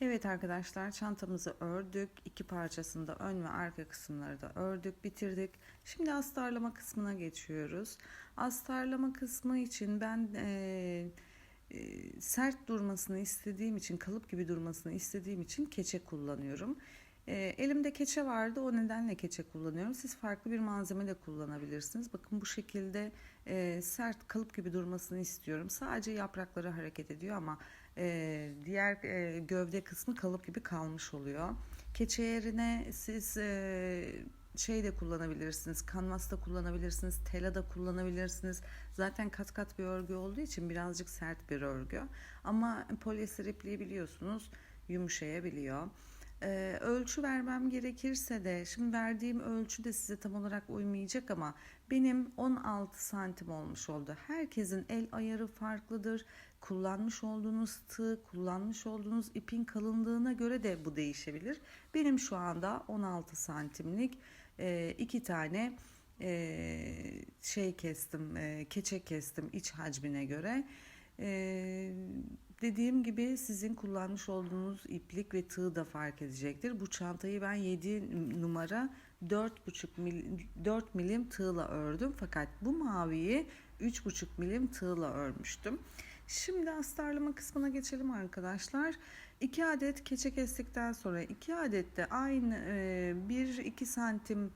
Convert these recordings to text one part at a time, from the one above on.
Evet arkadaşlar çantamızı ördük. İki parçasında ön ve arka kısımları da ördük, bitirdik. Şimdi astarlama kısmına geçiyoruz. Astarlama kısmı için ben eee, eee, sert durmasını istediğim için, kalıp gibi durmasını istediğim için keçe kullanıyorum. Eee, elimde keçe vardı o nedenle keçe kullanıyorum. Siz farklı bir malzeme de kullanabilirsiniz. Bakın bu şekilde eee, sert kalıp gibi durmasını istiyorum. Sadece yaprakları hareket ediyor ama eee, diğer eee, gövde kısmı kalıp gibi kalmış oluyor. Keçe yerine siz eee, şey de kullanabilirsiniz. Kanvas da kullanabilirsiniz. Tela da kullanabilirsiniz. Zaten kat kat bir örgü olduğu için birazcık sert bir örgü. Ama polyester ipliği biliyorsunuz yumuşayabiliyor. Ee, ölçü vermem gerekirse de şimdi verdiğim ölçü de size tam olarak uymayacak ama benim 16 santim olmuş oldu. Herkesin el ayarı farklıdır. Kullanmış olduğunuz tığ, kullanmış olduğunuz ipin kalınlığına göre de bu değişebilir. Benim şu anda 16 santimlik e, iki tane e, şey kestim, e, keçe kestim iç hacmine göre. E, dediğim gibi sizin kullanmış olduğunuz iplik ve tığ da fark edecektir. Bu çantayı ben 7 numara 4,5 milim, 4 milim tığla ördüm. Fakat bu maviyi 3,5 milim tığla örmüştüm. Şimdi astarlama kısmına geçelim arkadaşlar. 2 adet keçe kestikten sonra 2 adet de aynı 1-2 santim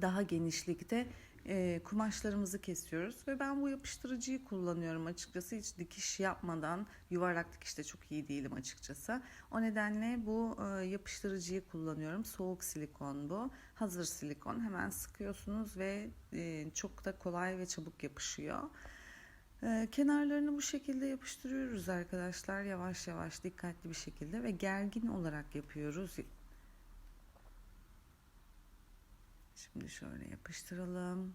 daha genişlikte e, kumaşlarımızı kesiyoruz. Ve ben bu yapıştırıcıyı kullanıyorum açıkçası. Hiç dikiş yapmadan yuvarlak dikişte çok iyi değilim açıkçası. O nedenle bu e, yapıştırıcıyı kullanıyorum. Soğuk silikon bu. Hazır silikon. Hemen sıkıyorsunuz ve e, çok da kolay ve çabuk yapışıyor e, kenarlarını bu şekilde yapıştırıyoruz arkadaşlar yavaş yavaş dikkatli bir şekilde ve gergin olarak yapıyoruz Şimdi şöyle yapıştıralım.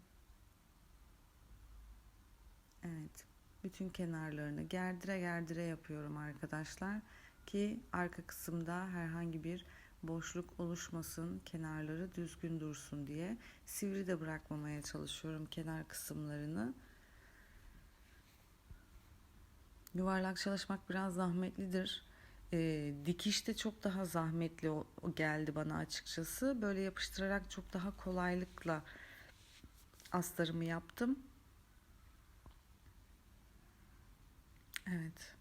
Evet. Bütün kenarlarını gerdire gerdire yapıyorum arkadaşlar ki arka kısımda herhangi bir boşluk oluşmasın, kenarları düzgün dursun diye. Sivri de bırakmamaya çalışıyorum kenar kısımlarını. Yuvarlak çalışmak biraz zahmetlidir e, dikişte çok daha zahmetli geldi bana açıkçası. Böyle yapıştırarak çok daha kolaylıkla astarımı yaptım. Evet.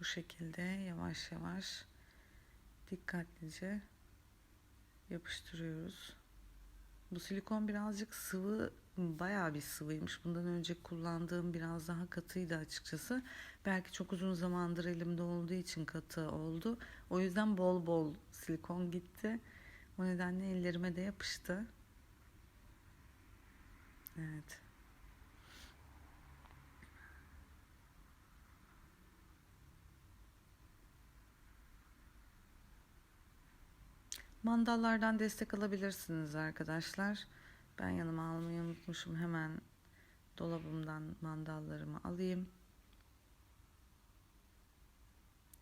Bu şekilde yavaş yavaş dikkatlice yapıştırıyoruz. Bu silikon birazcık sıvı bayağı bir sıvıymış. Bundan önce kullandığım biraz daha katıydı açıkçası. Belki çok uzun zamandır elimde olduğu için katı oldu. O yüzden bol bol silikon gitti. O nedenle ellerime de yapıştı. Evet. Mandallardan destek alabilirsiniz arkadaşlar. Ben yanıma almayı unutmuşum. Hemen dolabımdan mandallarımı alayım.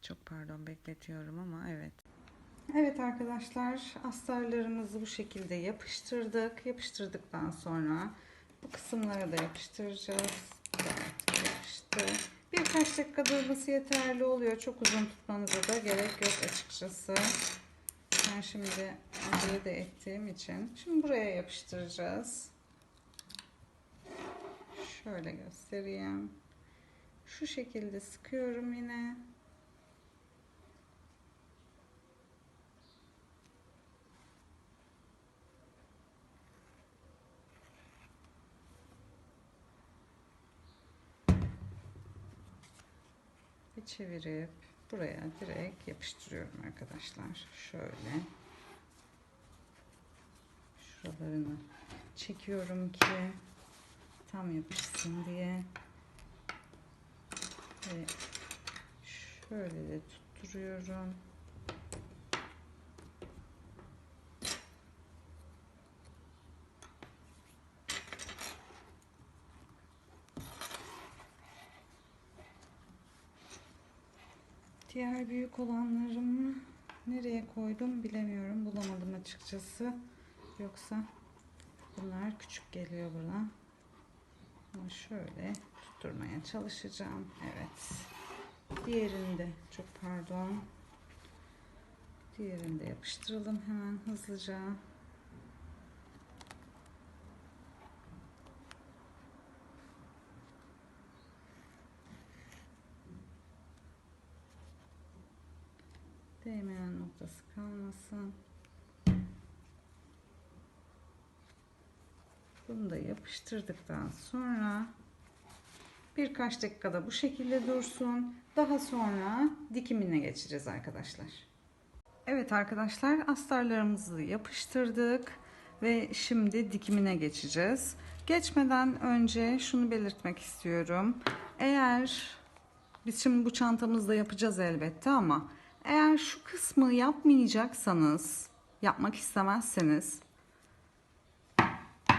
Çok pardon bekletiyorum ama evet. Evet arkadaşlar astarlarımızı bu şekilde yapıştırdık. Yapıştırdıktan sonra bu kısımlara da yapıştıracağız. Evet, yapıştı. Birkaç dakika durması yeterli oluyor. Çok uzun tutmanıza da gerek yok açıkçası. Ben şimdi acele de ettiğim için. Şimdi buraya yapıştıracağız. Şöyle göstereyim. Şu şekilde sıkıyorum yine. Ve çevirip buraya direkt yapıştırıyorum arkadaşlar. Şöyle. Şuralarını çekiyorum ki tam yapışsın diye. Ve şöyle de tutturuyorum. Diğer büyük olanlarımı nereye koydum bilemiyorum. Bulamadım açıkçası. Yoksa bunlar küçük geliyor bana. Ama şöyle tutturmaya çalışacağım. Evet. Diğerini de çok pardon. Diğerini de yapıştıralım hemen hızlıca. Değmeyen noktası kalmasın. Bunu da yapıştırdıktan sonra birkaç dakikada bu şekilde dursun. Daha sonra dikimine geçeceğiz arkadaşlar. Evet arkadaşlar astarlarımızı yapıştırdık ve şimdi dikimine geçeceğiz. Geçmeden önce şunu belirtmek istiyorum. Eğer biz şimdi bu çantamızda yapacağız elbette ama eğer şu kısmı yapmayacaksanız, yapmak istemezseniz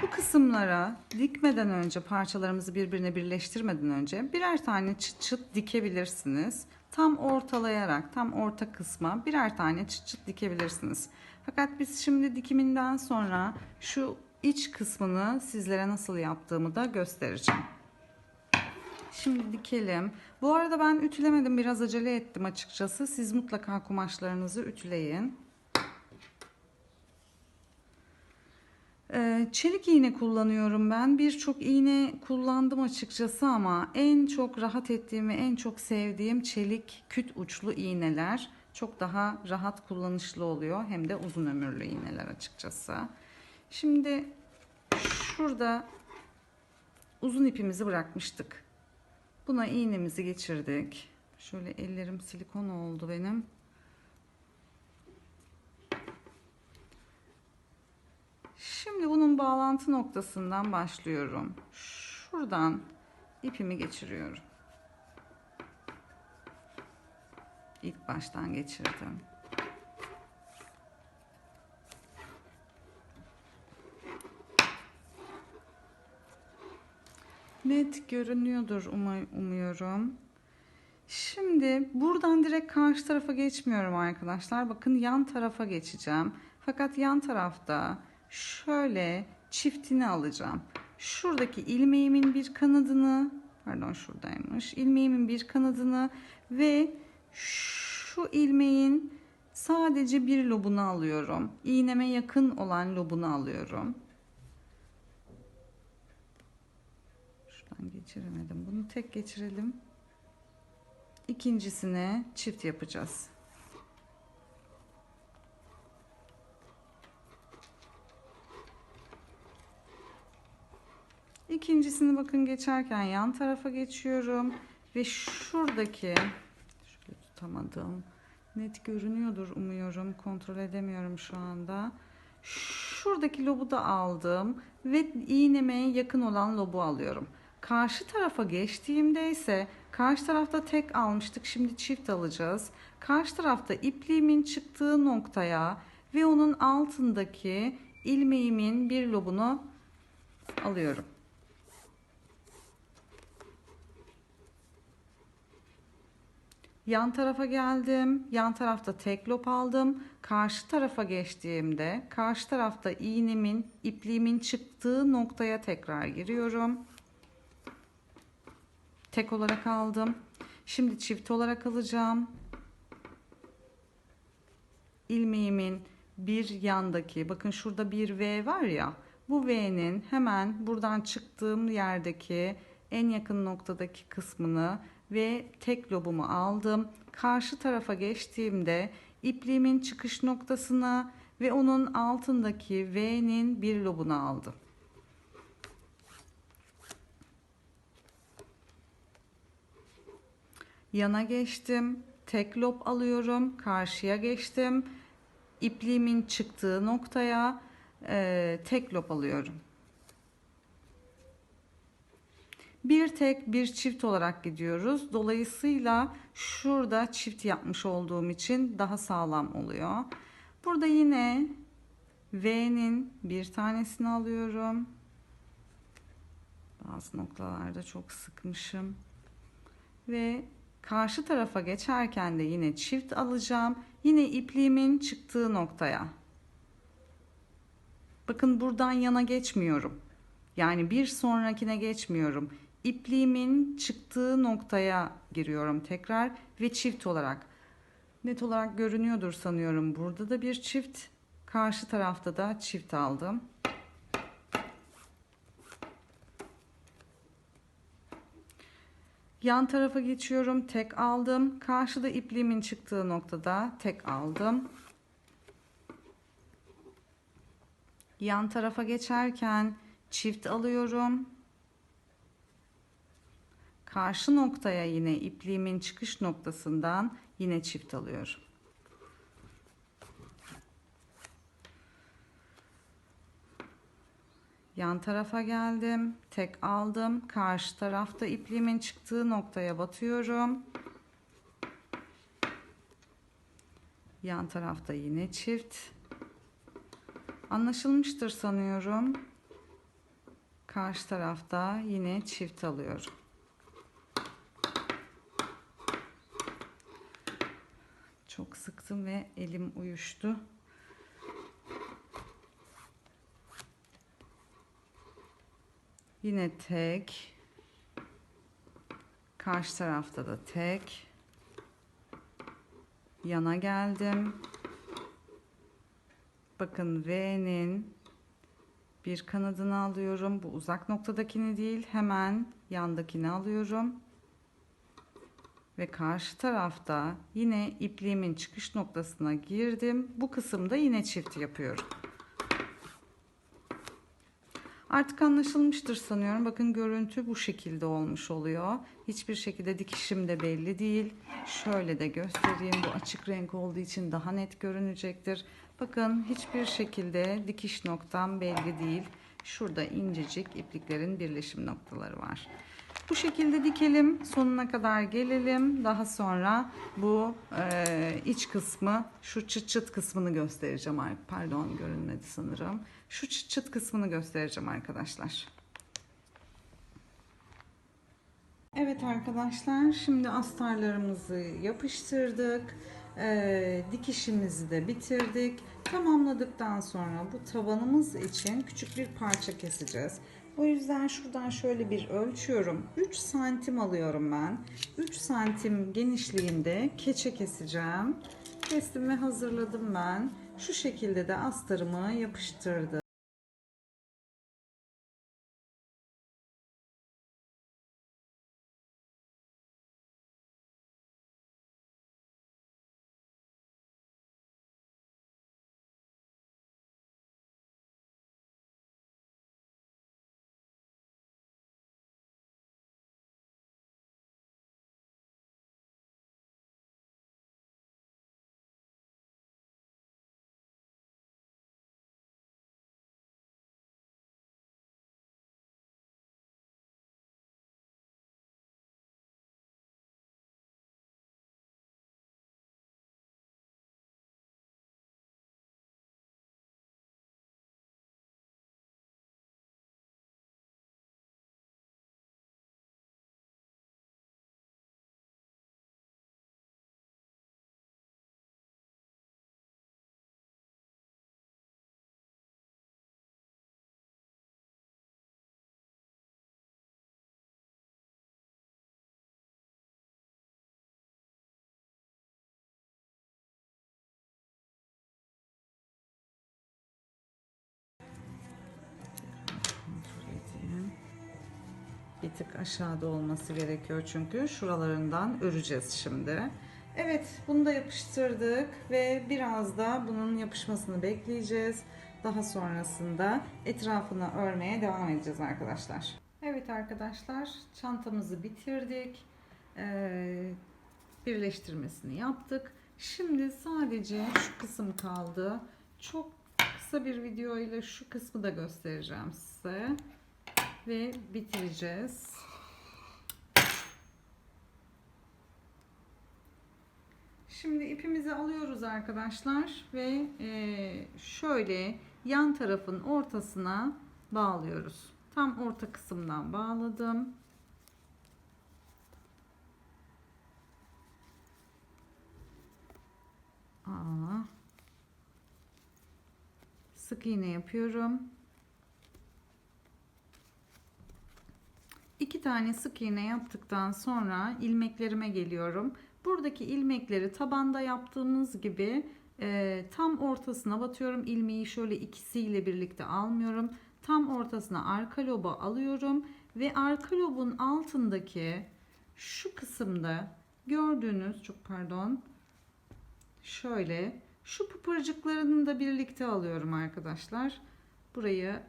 bu kısımlara dikmeden önce parçalarımızı birbirine birleştirmeden önce birer tane çıt çıt dikebilirsiniz. Tam ortalayarak tam orta kısma birer tane çıt çıt dikebilirsiniz. Fakat biz şimdi dikiminden sonra şu iç kısmını sizlere nasıl yaptığımı da göstereceğim. Şimdi dikelim. Bu arada ben ütülemedim biraz acele ettim açıkçası. Siz mutlaka kumaşlarınızı ütüleyin. Ee, çelik iğne kullanıyorum ben. Birçok iğne kullandım açıkçası ama en çok rahat ettiğim ve en çok sevdiğim çelik küt uçlu iğneler. Çok daha rahat kullanışlı oluyor. Hem de uzun ömürlü iğneler açıkçası. Şimdi şurada uzun ipimizi bırakmıştık. Buna iğnemizi geçirdik. Şöyle ellerim silikon oldu benim. Şimdi bunun bağlantı noktasından başlıyorum. Şuradan ipimi geçiriyorum. İlk baştan geçirdim. Net görünüyordur umuyorum. Şimdi buradan direkt karşı tarafa geçmiyorum arkadaşlar. Bakın yan tarafa geçeceğim. Fakat yan tarafta şöyle çiftini alacağım. Şuradaki ilmeğimin bir kanadını, pardon şuradaymış. ilmeğimin bir kanadını ve şu ilmeğin sadece bir lobunu alıyorum. İğneme yakın olan lobunu alıyorum. Şuradan geçiremedim. Bunu tek geçirelim. İkincisine çift yapacağız. İkincisini bakın geçerken yan tarafa geçiyorum ve şuradaki şöyle tutamadım. Net görünüyordur umuyorum. Kontrol edemiyorum şu anda. Şuradaki lobu da aldım ve iğneme yakın olan lobu alıyorum. Karşı tarafa geçtiğimde ise karşı tarafta tek almıştık. Şimdi çift alacağız. Karşı tarafta ipliğimin çıktığı noktaya ve onun altındaki ilmeğimin bir lobunu alıyorum. Yan tarafa geldim. Yan tarafta tek lop aldım. Karşı tarafa geçtiğimde karşı tarafta iğnemin, ipliğimin çıktığı noktaya tekrar giriyorum. Tek olarak aldım. Şimdi çift olarak alacağım. İlmeğimin bir yandaki bakın şurada bir V var ya bu V'nin hemen buradan çıktığım yerdeki en yakın noktadaki kısmını ve tek lobumu aldım. Karşı tarafa geçtiğimde ipliğimin çıkış noktasına ve onun altındaki V'nin bir lobunu aldım. Yana geçtim. Tek lob alıyorum. Karşıya geçtim. İpliğimin çıktığı noktaya e, tek lob alıyorum. Bir tek bir çift olarak gidiyoruz. Dolayısıyla şurada çift yapmış olduğum için daha sağlam oluyor. Burada yine V'nin bir tanesini alıyorum. Bazı noktalarda çok sıkmışım. Ve karşı tarafa geçerken de yine çift alacağım. Yine ipliğimin çıktığı noktaya. Bakın buradan yana geçmiyorum. Yani bir sonrakine geçmiyorum ipliğimin çıktığı noktaya giriyorum tekrar ve çift olarak net olarak görünüyordur sanıyorum. Burada da bir çift, karşı tarafta da çift aldım. Yan tarafa geçiyorum. Tek aldım. Karşıda ipliğimin çıktığı noktada tek aldım. Yan tarafa geçerken çift alıyorum. Karşı noktaya yine ipliğimin çıkış noktasından yine çift alıyorum. Yan tarafa geldim. Tek aldım. Karşı tarafta ipliğimin çıktığı noktaya batıyorum. Yan tarafta yine çift. Anlaşılmıştır sanıyorum. Karşı tarafta yine çift alıyorum. Çok sıktım ve elim uyuştu. Yine tek. Karşı tarafta da tek. Yana geldim. Bakın V'nin bir kanadını alıyorum. Bu uzak noktadakini değil, hemen yandakini alıyorum. Ve karşı tarafta yine ipliğimin çıkış noktasına girdim. Bu kısımda yine çift yapıyorum. Artık anlaşılmıştır sanıyorum. Bakın görüntü bu şekilde olmuş oluyor. Hiçbir şekilde dikişim de belli değil. Şöyle de göstereyim. Bu açık renk olduğu için daha net görünecektir. Bakın hiçbir şekilde dikiş noktam belli değil. Şurada incecik ipliklerin birleşim noktaları var. Bu şekilde dikelim. Sonuna kadar gelelim. Daha sonra bu e, iç kısmı, şu çıt çıt kısmını göstereceğim. Ay, Pardon görünmedi sanırım. Şu çıt çıt kısmını göstereceğim arkadaşlar. Evet arkadaşlar şimdi astarlarımızı yapıştırdık. Ee, dikişimizi de bitirdik. Tamamladıktan sonra bu tavanımız için küçük bir parça keseceğiz. O yüzden şuradan şöyle bir ölçüyorum. 3 santim alıyorum ben. 3 santim genişliğinde keçe keseceğim. Kestim ve hazırladım ben. Şu şekilde de astarımı yapıştırdım. Tık aşağıda olması gerekiyor çünkü şuralarından öreceğiz şimdi. Evet bunu da yapıştırdık ve biraz da bunun yapışmasını bekleyeceğiz. Daha sonrasında etrafını örmeye devam edeceğiz arkadaşlar. Evet arkadaşlar çantamızı bitirdik. Ee, birleştirmesini yaptık. Şimdi sadece şu kısım kaldı. Çok kısa bir video ile şu kısmı da göstereceğim size ve bitireceğiz. Şimdi ipimizi alıyoruz arkadaşlar ve e, şöyle yan tarafın ortasına bağlıyoruz. Tam orta kısımdan bağladım. Aa, sık iğne yapıyorum. İki tane sık iğne yaptıktan sonra ilmeklerime geliyorum. Buradaki ilmekleri tabanda yaptığımız gibi e, tam ortasına batıyorum. İlmeği şöyle ikisiyle birlikte almıyorum. Tam ortasına arka loba alıyorum ve arka lobun altındaki şu kısımda gördüğünüz çok pardon şöyle şu pıpırcıklarını da birlikte alıyorum arkadaşlar. Burayı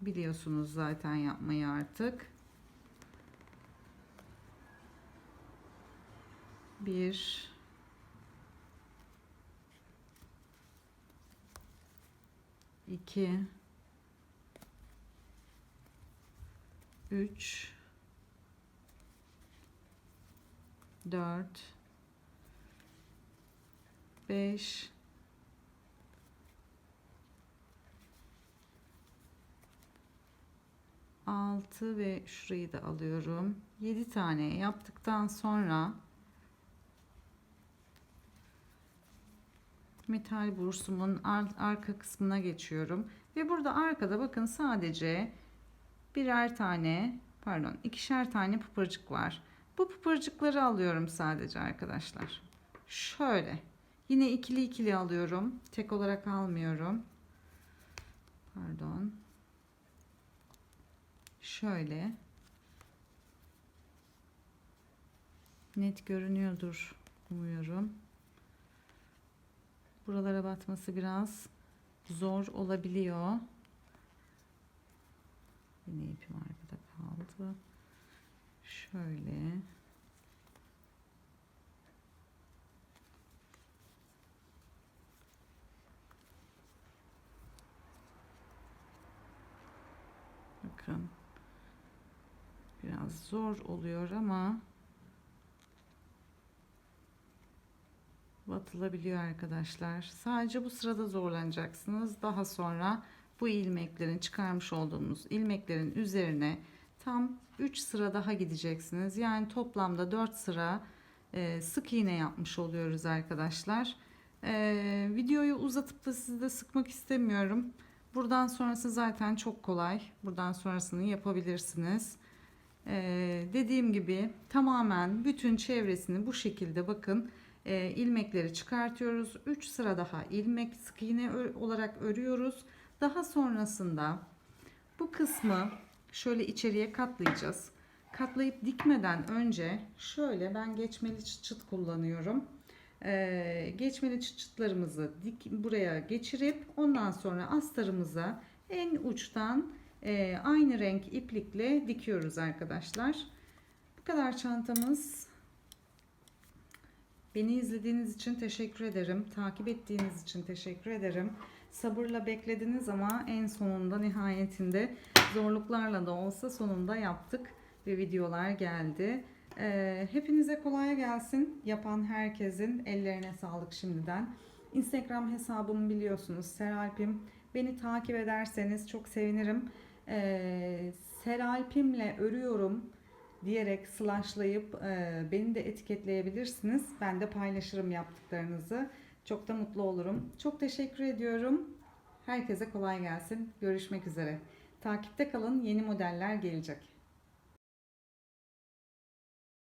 biliyorsunuz zaten yapmayı artık. Bir. İki. Üç. Dört. Beş. 6 ve şurayı da alıyorum. 7 tane yaptıktan sonra metal bursumun ar- arka kısmına geçiyorum. Ve burada arkada bakın sadece birer tane pardon ikişer tane pıpırcık var. Bu pıpırcıkları alıyorum sadece arkadaşlar. Şöyle. Yine ikili ikili alıyorum. Tek olarak almıyorum. Pardon şöyle net görünüyordur umuyorum. Buralara batması biraz zor olabiliyor. Yine ipim arkada kaldı. Şöyle. Bakın. Biraz zor oluyor ama batılabiliyor arkadaşlar. Sadece bu sırada zorlanacaksınız. Daha sonra bu ilmeklerin çıkarmış olduğumuz ilmeklerin üzerine tam 3 sıra daha gideceksiniz. Yani toplamda 4 sıra e, sık iğne yapmış oluyoruz arkadaşlar. E, videoyu uzatıp da sizi de sıkmak istemiyorum. Buradan sonrası zaten çok kolay. Buradan sonrasını yapabilirsiniz. Ee, dediğim gibi tamamen bütün çevresini bu şekilde bakın e, ilmekleri çıkartıyoruz. 3 sıra daha ilmek sık iğne olarak örüyoruz. Daha sonrasında bu kısmı şöyle içeriye katlayacağız. Katlayıp dikmeden önce şöyle ben geçmeli çıt çıt kullanıyorum. Ee, geçmeli çıt çıtlarımızı dik, buraya geçirip ondan sonra astarımıza en uçtan e, aynı renk iplikle dikiyoruz arkadaşlar. Bu kadar çantamız. Beni izlediğiniz için teşekkür ederim. Takip ettiğiniz için teşekkür ederim. Sabırla beklediniz ama en sonunda nihayetinde zorluklarla da olsa sonunda yaptık ve videolar geldi. Ee, hepinize kolay gelsin. Yapan herkesin ellerine sağlık şimdiden. Instagram hesabımı biliyorsunuz Seralpim. Beni takip ederseniz çok sevinirim. Ee, Seralpimle örüyorum diyerek slashlayıp e, beni de etiketleyebilirsiniz. Ben de paylaşırım yaptıklarınızı. Çok da mutlu olurum. Çok teşekkür ediyorum. Herkese kolay gelsin. Görüşmek üzere. Takipte kalın. Yeni modeller gelecek.